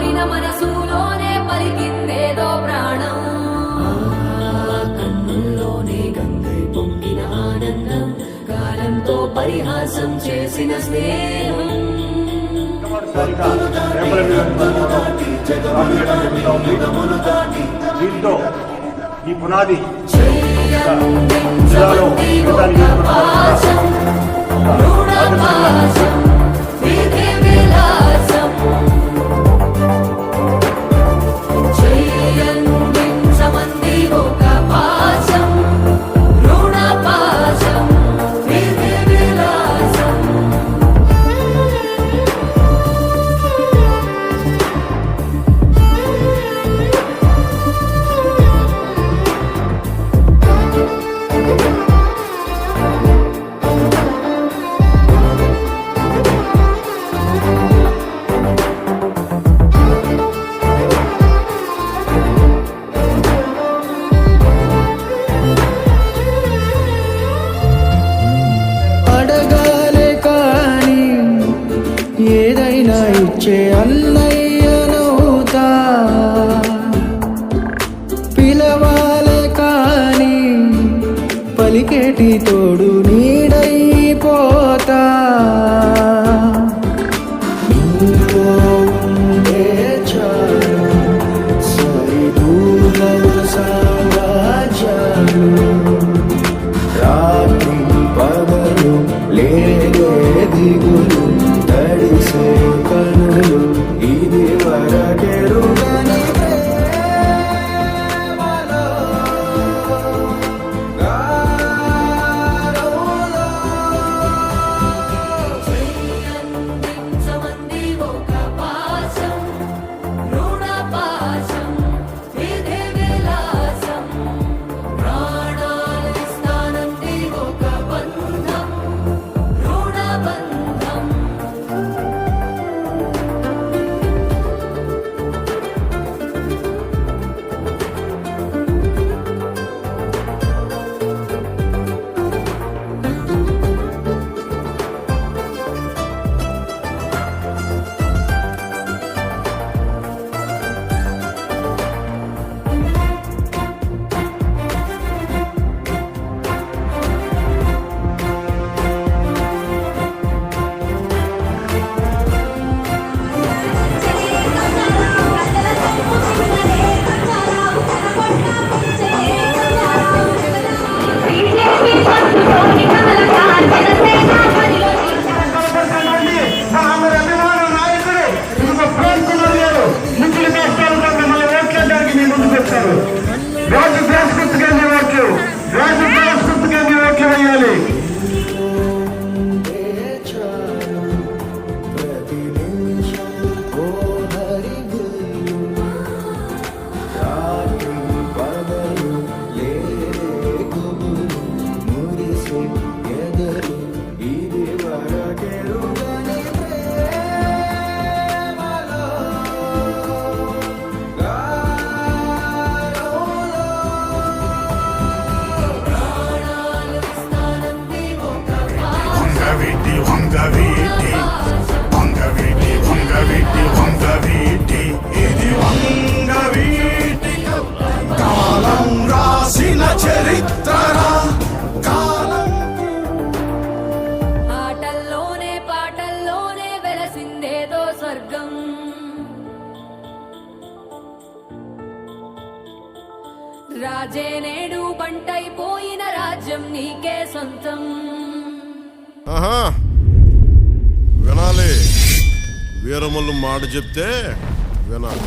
జారిన మనసులోనే పలికిందేదో ప్రాణం కన్నుల్లోనే గంగై పొంగిన ఆనందం కాలంతో పరిహాసం చేసిన స్నేహం దీంతో ఈ పునాది జిల్లాలో పిలిచే అన్నయ్యనవుతా పిలవాలే కానీ పలికేటి తోడు రాజే నేడు బంటైపోయిన రాజ్యం నీకే సొంతం. వినాలి. వీరములు మాట చెప్తే వినాలి.